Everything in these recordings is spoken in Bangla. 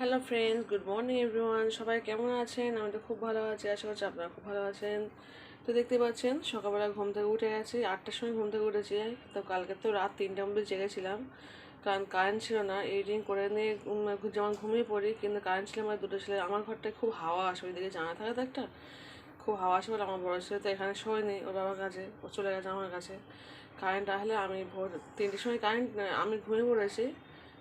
Hello friends good morning everyone সবাই কেমন আছেন? আমি তো খুব ভালো আছি। আশা করছি আপনারা খুব ভালো আছেন। তো দেখতে পাচ্ছেন, সকালবেলা ঘুম থেকে উঠে গেছি। আটটার সময় ঘুম থেকে উঠেছি। তো কালকে তো রাত তিনটা অবধি জেগেছিলাম। কারণ কারেন্ট ছিল না। এডিটিং করে নিয়ে যেমন ঘুমিয়ে পড়ি, কিন্তু কারেন্ট ছিল আমার দুটো ছেলে। আমার ঘরটায় খুব হাওয়া আসে। ওইদিকে জানা থাকে তো একটা? খুব হাওয়া আসে বলে আমার বড় ছেলে তো এখানে শোয়নি ওর বাবার কাছে। ও চলে গেছে আমার কাছে। কারেন্ট আসলে আমি ভোর তিনটের সময় কারেন্ট আমি ঘুমিয়ে পড়েছি।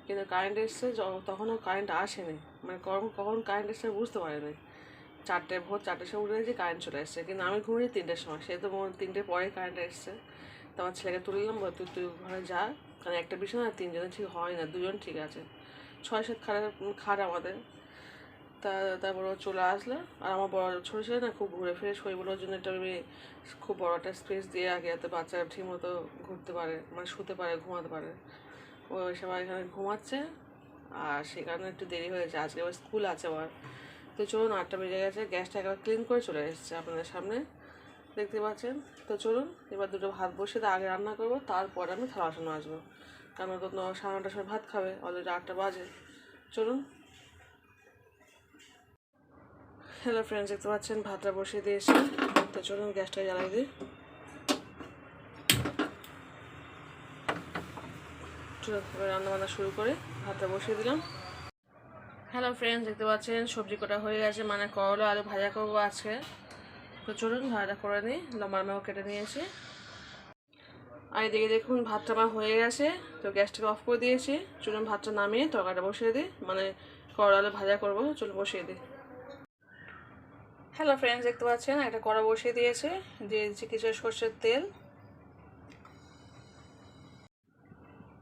কিন্তু কারেন্ট এসছে তখনও কারেন্ট আসেনি। মানে কখন কখন কারেন্ট এসছে বুঝতে পারিনি। চারটে, ভোর চারটের সময় উঠে কারেন্ট চলে এসছে। কিন্তু আমি ঘুমিয়ে তিনটের সময়। সে তো মোট তিনটে পরে কারেন্ট এসছে। তো আমার ছেলেকে তুললাম বল, তুই তুই ঘরে যা। কারণ একটা বিষয় বিছানা তিনজনের ঠিক হয় না, দুজন ঠিক আছে। ছয় সাত খাট খাট আমাদের। তা, তারপর ও চলে আসলো। আর আমার বড় ছোটো ছেলে না খুব ঘুরে ফিরে শৈবলোর জন্য একটা আমি খুব বড় একটা স্পেস দিয়ে আগে যাতে বাচ্চারা ঠিক মতো ঘুরতে পারে মানে শুতে পারে, ঘুমাতে পারে। ও সবাই এখানে ঘুমাচ্ছে, আর সে কারণে একটু দেরি হয়েছে আজকে আবার স্কুল আছে আবার। তো চলুন, আটটা বেজে গেছে, গ্যাসটা একবার ক্লিন করে চলে এসেছে আপনাদের সামনে। দেখতে পাচ্ছেন? তো চলুন, এবার দুটো ভাত বসে আগে রান্না করব, তারপর আমি থালা বাসন আসব কারণ তো সাড়ে নটার সময় ভাত খাবে অলরেডি আটটা বাজে। চলুন। হ্যালো ফ্রেন্ডস দেখতে পাচ্ছেন? ভাতটা বসিয়ে দিয়েছি। তো চলুন, গ্যাসটা জ্বালাই দিই। চলুন এবার রান্না বান্না শুরু করে, ভাতটা বসিয়ে দিলাম। হ্যালো ফ্রেন্ডস দেখতে পাচ্ছেন, সবজি কটা হয়ে গেছে মানে করলা, আলু ভাজা করব আজকে। তো চলুন ভাজা করে নিই লম্বা লম্বা কেটে নিয়েছি। আর এদিকে দেখুন, ভাতটা আমার হয়ে গেছে, তো গ্যাসটাকে অফ করে দিয়েছি। চলুন, ভাতটা নামিয়ে তরকারিটা বসিয়ে দিই মানে করলা, আলু ভাজা করব, চলুন বসিয়ে দিই। হ্যালো ফ্রেন্ডস দেখতে পাচ্ছেন, একটা কড়া বসিয়ে দিয়েছে, দিয়ে দিচ্ছি কিছু সর্ষের তেল।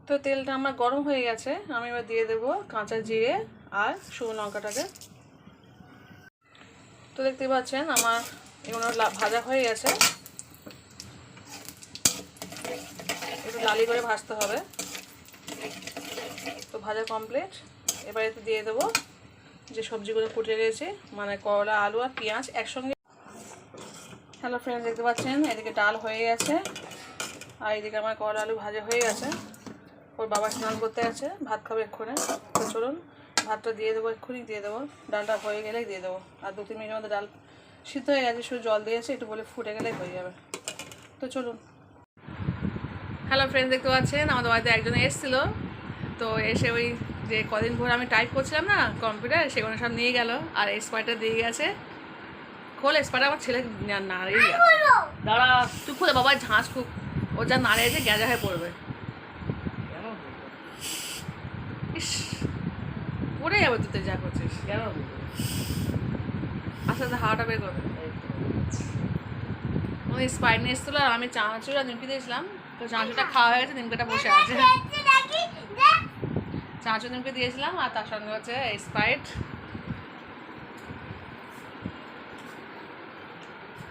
তো তেলটা আমার গরম হয়ে গেছে, আমি এবার দিয়ে দেবো কাঁচা জিরে আর শুকনো লঙ্কাটাকে। তো দেখতে পাচ্ছেন আমার এগুলো ভাজা হয়ে গেছে। একটু লালি করে ভাজতে হবে। তো ভাজা কমপ্লিট এবার এতে দিয়ে দেবো যে সবজিগুলো কুটে রেখেছি মানে করলা, আলু আর পেঁয়াজ একসঙ্গে। হ্যালো ফ্রেন্ডস দেখতে পাচ্ছেন? এদিকে ডাল হয়ে গেছে। আর এদিকে আমার করলা, আলু ভাজা হয়ে গেছে। ওর বাবা স্নান করতে আছে ভাত খাবে এক্ষুনি। তো চলুন, ভাতটা দিয়ে দেবো, এক্ষুনি দিয়ে দেবো। ডালটা হয়ে গেলেই দিয়ে দেবো। আর দু তিন মিনিটের মধ্যে ডাল সিদ্ধ হয়ে গেছে, শুধু জল দিয়েছে, একটু বলে ফুটে গেলেই হয়ে যাবে। তো চলুন। হ্যালো ফ্রেন্ড দেখতে পাচ্ছেন? আমাদের বাড়িতে একজন এসেছিল। তো এসে ওই যে কদিন ধরে আমি টাইপ করছিলাম না কম্পিউটার সেগুলো সব নিয়ে গেল। আর স্পাইটা দিয়ে গেছে। খোল স্পাইটা আমার ছেলে না- নাড়েই গেছে দাঁড়া, তুই খুলে বাবা ঝাঁস খুব ও যা নাড়িয়েছে গ্যাজা হয়ে পড়বে। পড়ে যাবে তুই যা করছিস আস্তে আস্তে হাওয়াটা বের করবে ওই স্পাইন এসেছিল আর আমি চানাচুর আর নিমকি দিয়েছিলাম। তো চানাচুরটা খাওয়া হয়ে গেছে নিমকিটা বসে আছে। চানাচুর নিমকি দিয়েছিলাম আর তার সঙ্গে হচ্ছে স্প্রাইট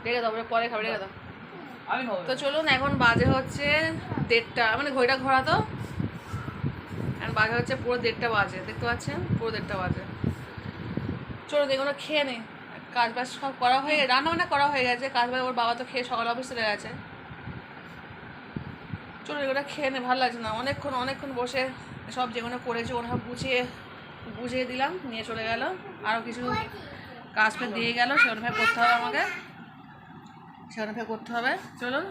রেখে দাও পরে খাবে রেখে দাও। তো চলুন এখন বাজে হচ্ছে দেড়টা মানে ঘড়িটা ঘোরা তো এখন বাজে হচ্ছে পুরো দেড়টা বাজে, দেখতে পাচ্ছেন? পুরো দেড়টা বাজে। চলুন এগুলো খেয়ে নিই কাজ বাজ সব করা হয়ে রান্না বান্না করা হয়ে গেছে। কাজ বাজ ওর বাবা তো খেয়ে সকাল অফিস চলে গেছে। চলুন এগুলো খেয়ে নে, ভালো লাগছে না। অনেকক্ষণ অনেকক্ষণ বসে সব যেগুলো করেছে, ওরা গুছিয়ে, বুঝিয়ে দিলাম, নিয়ে চলে গেল। আরও কিছু কাজ ফের দিয়ে গেল সেরকমভাবে করতে হবে আমাকে। সেরকমভাবে করতে হবে। চলুন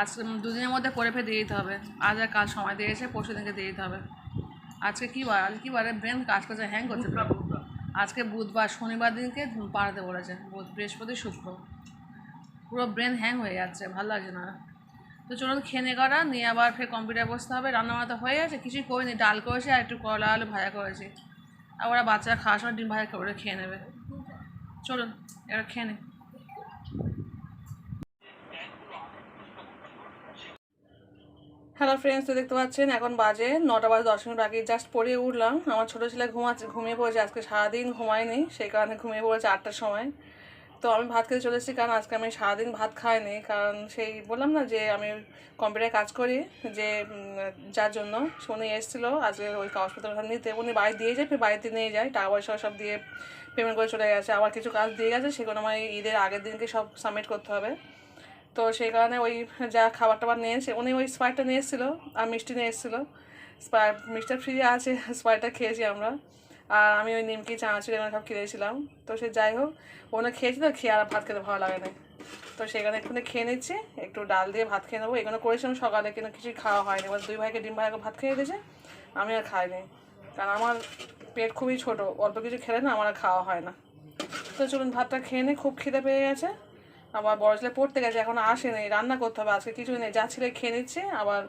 আজ দুদিনের মধ্যে করে ফের দিয়ে দিতে হবে। আজ আর কাজ সময় দিয়েছে পরশু দিনকে দিয়ে দিতে হবে। আজকে কী বার আজকে কী বারে ব্রেন কাজ করছে হ্যাং করছে আজকে বুধবার শনিবার দিনকে পাড়াতে বলেছে। বুধ বৃহস্পতি শুক্র। পুরো ব্রেন হ্যাং হয়ে যাচ্ছে ভালো লাগছে না। তো চলুন খেনে করা নিয়ে আবার ফের কম্পিউটার বসতে হবে। রান্না বান্না তো হয়ে গেছে কিছুই করিনি। ডাল করেছি আর একটু করলা আলু ভাজা করেছি। আর ওরা বাচ্চারা খাওয়ার সময় ডিম ভাজা করে খেয়ে নেবে। চলুন এবার খেয়ে নে। হ্যালো ফ্রেন্ডস তো দেখতে পাচ্ছেন, এখন বাজে নটা বাজে, দশ মিনিট আগে জাস্ট পড়ে উঠলাম। আমার ছোটো ছেলে ঘুমাচ্ছে, ঘুমিয়ে পড়েছে, আজকে সারাদিন ঘুমায়নি, সেই কারণে ঘুমিয়ে পড়েছে আটটার সময়। তো আমি ভাত খেতে চলে এসেছি, কারণ আজকে আমি সারাদিন ভাত খাইনি, কারণ সেই বললাম না যে আমি কম্পিউটারে কাজ করি, যে যার জন্য উনি এসেছিল, আজকে ওই কাগজপত্র নিতে। উনি বাড়ি দিয়ে যায়, ফের বাড়িতে নিয়ে যায়, টাকা পয়সা সব দিয়ে পেমেন্ট করে চলে গেছে। আবার কিছু কাজ দিয়ে গেছে, সেগুলো আমার ঈদের আগের দিনকে সব সাবমিট করতে হবে। তো সেই কারণে ওই যা খাবার টাবার নিয়েছে উনি ওই স্পাইটটা নিয়ে এসেছিল, আর মিষ্টি নিয়ে এসেছিল। স্পাইট মিষ্টার ফ্রিজে আছে স্পাইটটা খেয়েছি আমরা। আর আমি ওই নিমকি, চানাচুর এগুলো সব খেয়েছিলাম। তো সে যাই হোক ওনা খেয়েছি তো খেয়ে আর ভাত খেতে ভালো লাগে না তো সেখানে একটুখানি খেয়ে নিচ্ছি, একটু ডাল দিয়ে ভাত খেয়ে নেব। এগুলো করেছিলাম সকালে, কিন্তু কিছুই খাওয়া হয়নি। এবার দুই ভাইকে, ডিম ভাইকে ভাত খেয়ে দিয়েছে, আমি আর খাইনি। কারণ আমার পেট খুবই ছোট, অল্প কিছু খেলে না আমার আর খাওয়া হয় না। তো চলুন ভাতটা খেয়ে নিই খুব খিদে পেয়ে গেছে। আবার বড় পড়তে গেছে, এখন আসেনি রান্না করতে হবে আজকে কিছুই নেই, যা ছেলে খেয়ে নিচ্ছে, আবার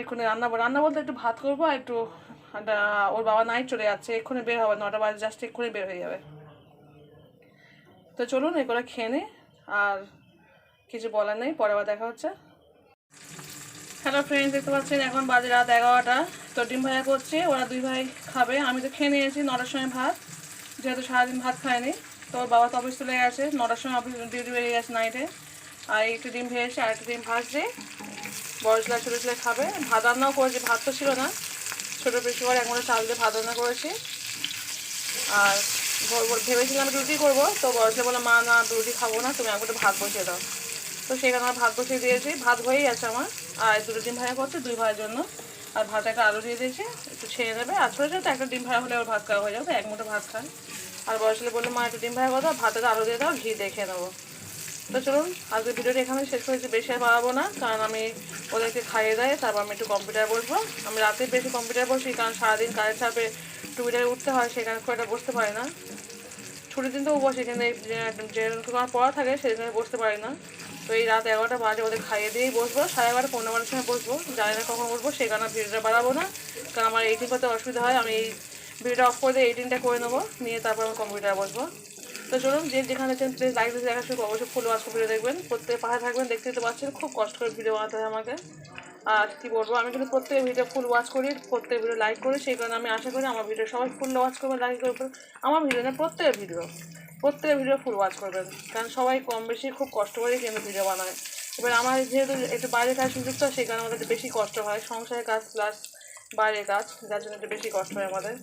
এক্ষুনি রান্না রান্না বলতে একটু ভাত করব, আর একটু ওর বাবা নাইট চলে যাচ্ছে, এক্ষুনি বের হবে, নটা বাজে জাস্ট এক্ষুনি বের হয়ে যাবে। তো চলুন এগুলো খেয়ে নিই আর কিছু বলার নেই, পরে আবার দেখা হচ্ছে। হ্যালো ফ্রেন্ডস দেখতে পাচ্ছেন, এখন বাজে রাত এগারোটা। তো ডিম ভাজা করছে, ওরা দুই ভাই খাবে। আমি তো খেয়ে নিয়েছি, নটার সময় ভাত, যেহেতু সারাদিন ভাত খায়নি। তো বাবা তো অফিস চলে গেছে, নটার সময় অফিস ডিউটি বেরিয়ে গেছে নাইটে আর একটু ডিম ভেজেছে, আর একটু ডিম ভাজছে বড় ছোটো ছেলে খাবে। ভাত রান্নাও করেছি, ভাত তো ছিল না। ছোটো পিসিবার এক মুঠো চাল দিয়ে ভাত রান্না করেছি। আর ভেবেছিলাম রুটি করব, তো বড় বলে, মা, না, রুটি খাব না, তুমি একটু ভাত বসিয়ে দাও। তো সেখানে আমার ভাত বসিয়ে দিয়েছি। ভাত হয়েই আছে আমার। আর দুটো ডিম ভাজা করছে, দুই ভাইয়ের জন্য। আর ভাত একটা আলু দিয়ে দিয়েছি, একটু ছেড়ে দেবে। আর ছোটো ছোটো একটা ডিম ভাড়া হলে ওর ভাত খাওয়া হয়ে যাবে এক মুঠো ভাত খায়। আর বয়স হলে বলল মা একটু ডিম ভাজা কথা ভাতের আলু দিয়ে দাও, ঘি দেখে নেব। তো চলুন, আজকে ভিডিওটা এখানে শেষ করেছি, বেশি আর বাড়াবো না, কারণ আমি ওদেরকে খাইয়ে দেয়, তারপর আমি একটু কম্পিউটার বসবো। আমি রাতে বেশি কম্পিউটার বসি, কারণ সারাদিন কাজের চাপে টুইটারে উঠতে হয়, সেখানে খুব একটা বসতে পারি না। ছুটির দিন তো বসে কিন্তু যে- যে পড়া থাকে সেদিন বসতে পারি না। তো এই রাত এগারোটা বাজে, ওদের খাইয়ে দিয়েই বসবো। সাড়ে এগারোটা পনেরো বারোটার সময় বসবো। জানি না কখন সেই কারণে ভিডিওটা বাড়াবো না। কারণ আমার এইটিন করতে অসুবিধা হয়, আমি এই ভিডিওটা অফ করে দিয়ে এইটিনটা করে নেব। নিয়ে তারপর আমি কম্পিউটারে বসবো। তো চলুন, যে যেখানে আছেন প্লিজ লাইক দিয়ে দেখা শুরু অবশ্যই ফুল ওয়াচ ভিডিও দেখবেন। প্রত্যেক পাশে থাকবেন, দেখতে তো পারছেন খুব কষ্ট করে ভিডিও বানাতে হয় আমাকে। আর কী বলব, আমি কিন্তু প্রত্যেক ভিডিও ফুল ওয়াচ করি, প্রত্যেক ভিডিও লাইক করি, সেই কারণে আমি আশা করি আমার ভিডিও সবাই ফুল ওয়াচ করবেন লাইক করবেন। আমার ভিডিও না প্রত্যেকের ভিডিও প্রত্যেকের ভিডিও ফুল ওয়াচ করবেন। কারণ সবাই কম বেশি খুব কষ্ট করেই কিন্তু ভিডিও বানায়। এবার আমার যেহেতু একটু বাইরে কাজ যুক্ত, সেই কারণে আমাদের বেশি কষ্ট হয়। সংসারের কাজ প্লাস বাইরের কাজ, যার জন্য একটু বেশি কষ্ট হয় আমাদের।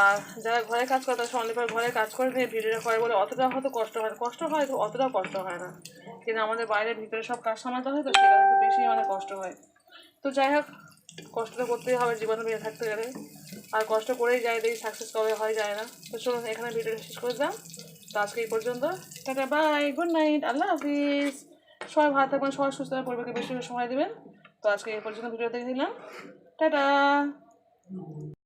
আর যারা ঘরে কাজ করে, তারা সন্ধ্যে ঘরে কাজ করে নিয়ে ভিডিওটা করে বলে অতটা হয়তো কষ্ট হয় কষ্ট হয় তো অতটাও কষ্ট হয় না। কিন্তু আমাদের বাইরের ভিতরে সব কাজ সামলাতে হয়, তো সেখানে একটু বেশি মানে কষ্ট হয়। তো যাই হোক, কষ্ট তো করতেই হবে, জীবনে বেঁচে থাকতে গেলে। আর কষ্ট করেই যায় দেখি সাকসেস কবে হয়, যায় না। তো চলুন, এখানে ভিডিওটা শেষ করে দিলাম। তো আজকে এই পর্যন্ত। টাটা বাই গুড নাইট আল্লাহ হাফিজ। সবাই ভালো থাকবেন, সবাই সুস্থ পরিবারকে বেশি সময় দেবেন। তো আজকে এই পর্যন্ত ভিডিও দেখে দিলাম টাটা